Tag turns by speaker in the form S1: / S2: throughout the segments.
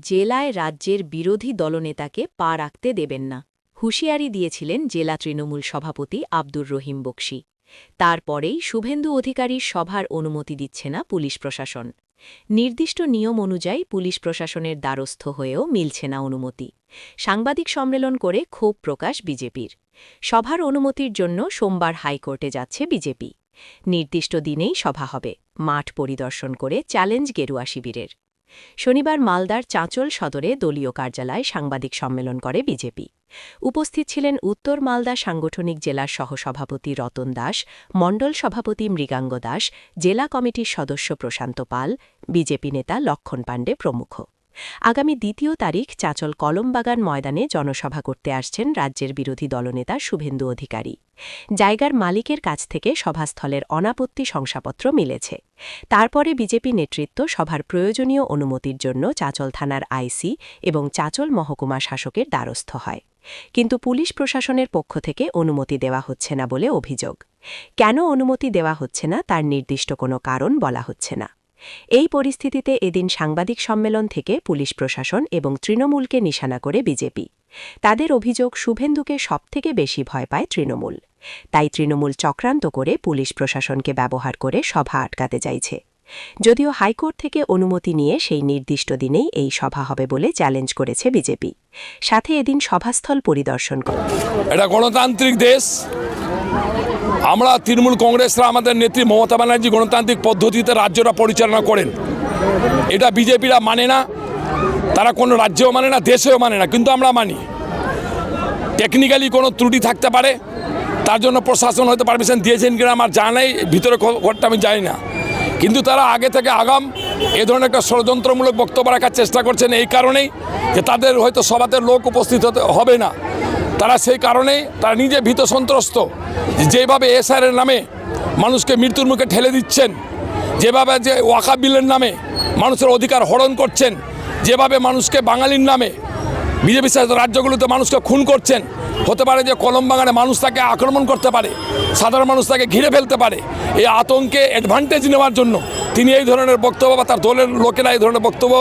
S1: জেলায় রাজ্যের বিরোধী দলনেতাকে পা রাখতে দেবেন না। হুঁশিয়ারি দিয়েছিলেন জেলা তৃণমূল সভাপতি আব্দুর রহিম বক্সি। তারপরেই শুভেন্দু অধিকারীর সভার অনুমতি দিচ্ছে না পুলিশ প্রশাসন। নির্দিষ্ট নিয়ম অনুযায়ী পুলিশ প্রশাসনের দ্বারস্থ হয়েও মিলছে না অনুমতি। সাংবাদিক সম্মেলন করে ক্ষোভ প্রকাশ বিজেপির। সভার অনুমতির জন্য সোমবার হাইকোর্টে যাচ্ছে বিজেপি। নির্দিষ্ট দিনেই সভা হবে। মাঠ পরিদর্শন করে চ্যালেঞ্জ গেরুয়া শিবিরের। শনিবার মালদার চাঁচল সদরে দলীয় কার্যালয়ে সাংবাদিক সম্মেলন করে বিজেপি। উপস্থিত ছিলেন উত্তর মালদা সাংগঠনিক জেলার সহসভাপতি রতন দাস, মণ্ডল সভাপতি মৃগাঙ্গ দাস, জেলা কমিটির সদস্য প্রশান্ত পাল, বিজেপি নেতা লক্ষণ পাণ্ডে প্রমুখ। আগামী দ্বিতীয় তারিখ চাচল কলমবাগান ময়দানে জনসভা করতে আসছেন রাজ্যের বিরোধী দলনেতা শুভেন্দু অধিকারী। জায়গার মালিকের কাছ থেকে সভাস্থলের অনাপত্তি শংসাপত্র মিলেছে। তারপরে বিজেপি নেতৃত্ব সভার প্রয়োজনীয় অনুমতির জন্য চাচল থানার আইসি এবং চাচল মহকুমা শাসকের দ্বারস্থ হয়। কিন্তু পুলিশ প্রশাসনের পক্ষ থেকে অনুমতি দেওয়া হচ্ছে না বলে অভিযোগ। কেন অনুমতি দেওয়া হচ্ছে না তার নির্দিষ্ট কোনো কারণ বলা হচ্ছে না। এই পরিস্থিতিতে এদিন সাংবাদিক সম্মেলন থেকে পুলিশ প্রশাসন এবং তৃণমূলকে নিশানা করে বিজেপি। তাদের অভিযোগ, শুভেন্দুকে সবথেকে বেশি ভয় পায় তৃণমূল। তাই তৃণমূল চক্রান্ত করে পুলিশ প্রশাসনকে ব্যবহার করে সভা আটকাতে চাইছে। যদিও হাইকোর্ট থেকে অনুমতি নিয়ে সেই নির্দিষ্ট দিনেই এই সভা হবে বলে চ্যালেঞ্জ করেছে বিজেপি। সাথে এদিন সভাস্থল পরিদর্শন করে।
S2: এটা গণতান্ত্রিক দেশ। আমরা তৃণমূল কংগ্রেসরা আমাদের নেত্রী মমতা ব্যানার্জি গণতান্ত্রিক পদ্ধতিতে রাজ্যটা পরিচালনা করেন। এটা বিজেপিরা মানে না, তারা কোনো রাজ্যেও মানে না, দেশেও মানে না, কিন্তু আমরা মানি। টেকনিক্যালি কোনো ত্রুটি থাকতে পারে, তার জন্য প্রশাসন হয়তো পারমিশন দিয়েছেন কিনা আমার জানা নেই, ভিতরে ঘরটা আমি জানি না। কিন্তু তারা আগে থেকে আগাম, এ ধরনের একটা ষড়যন্ত্রমূলক বক্তব্য রাখার চেষ্টা করছেন এই কারণেই যে তাদের হয়তো সভাতে লোক উপস্থিত হতে হবে না। তারা সেই কারণেই তারা নিজে ভীত সন্ত্রস্ত। যেভাবে এসআরের নামে মানুষকে মৃত্যুর মুখে ঠেলে দিচ্ছেন, যেভাবে যে ওয়াকা বিলের নামে মানুষের অধিকার হরণ করছেন, যেভাবে মানুষকে বাঙালির নামে বিজেপি শাসিত রাজ্যগুলোতে মানুষকে খুন করছেন, হতে পারে যে কলম বাগানে মানুষ তাকে আক্রমণ করতে পারে, সাধারণ মানুষ তাকে ঘিরে ফেলতে পারে, এই আতঙ্কে অ্যাডভান্টেজ নেওয়ার জন্য তিনি এই ধরনের বক্তব্য বা তার দলের লোকেরা এই ধরনের বক্তব্য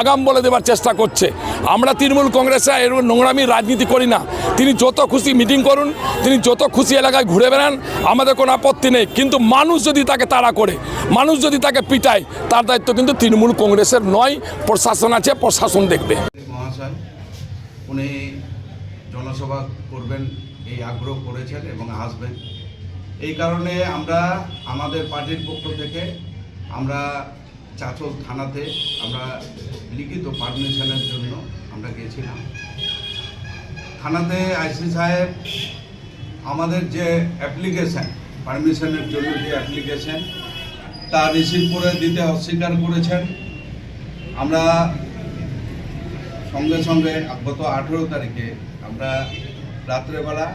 S2: আগাম বলে দেবার চেষ্টা করছে। আমরা তৃণমূল কংগ্রেসে এর নোংরামি রাজনীতি করি না। তিনি যত খুশি মিটিং করুন, তিনি যত খুশি এলাকায় ঘুরে বেড়ান, আমাদের কোনো আপত্তি নেই। কিন্তু মানুষ যদি তাকে তাড়া করে, মানুষ যদি তাকে পিটায়, তার দায়িত্ব কিন্তু তৃণমূল কংগ্রেসের নয়, প্রশাসন আছে, প্রশাসন দেখবে।
S3: উনি জনসভা করবেন, এই আগ্রহ করেছেন এবং আসবেন। এই কারণে আমরা আমাদের পার্টির পক্ষ থেকে আমরা চাচল থানাতে আমরা লিখিত পারমিশনের জন্য আমরা গিয়েছিলাম থানাতে আইসি সাহেব আমাদের যে অ্যাপ্লিকেশান, পারমিশনের জন্য যে অ্যাপ্লিকেশান, তা রিসিভ করে দিতে অস্বীকার করেছেন। আমরা সঙ্গে সঙ্গে গত আঠেরো তারিখে আমরা রাত্রেবেলা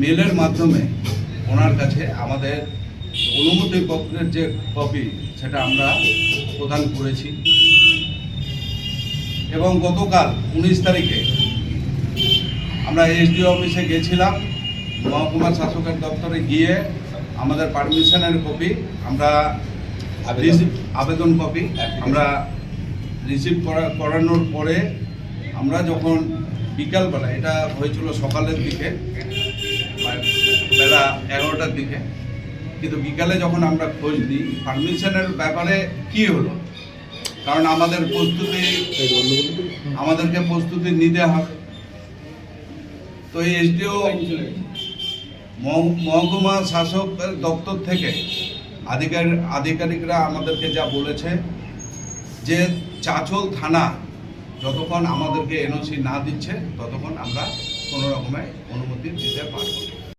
S3: মেলের মাধ্যমে ওনার কাছে আমাদের অনুমতি পত্রের যে কপি সেটা আমরা প্রদান করেছি। এবং গতকাল উনিশ তারিখে আমরা এসডিও অফিসে গেছিলাম মহকুমা শাসকের দপ্তরে গিয়ে আমাদের পারমিশনের কপি আমরা আবেদন। কপি আমরা রিসিভ করা করানোর পরে আমরা যখন বিকালবেলা এটা হয়েছিল সকালের দিকে বেলা এগারোটার দিকে কিন্তু বিকালে যখন আমরা খোঁজ দিই পারমিশনের ব্যাপারে কি হলো কারণ আমাদের প্রস্তুতি, আমাদেরকে প্রস্তুতি নিতে হবে তো এই এসডিও মহকুমা শাসকের দপ্তর থেকে আধিকারিক আধিকারিকরা আমাদেরকে যা বলেছে, যে চাচল থানা যতক্ষণ আমাদেরকে এনওসি না দিচ্ছে, ততক্ষণ আমরা কোনো রকমের অনুমতি দিতে পারব না।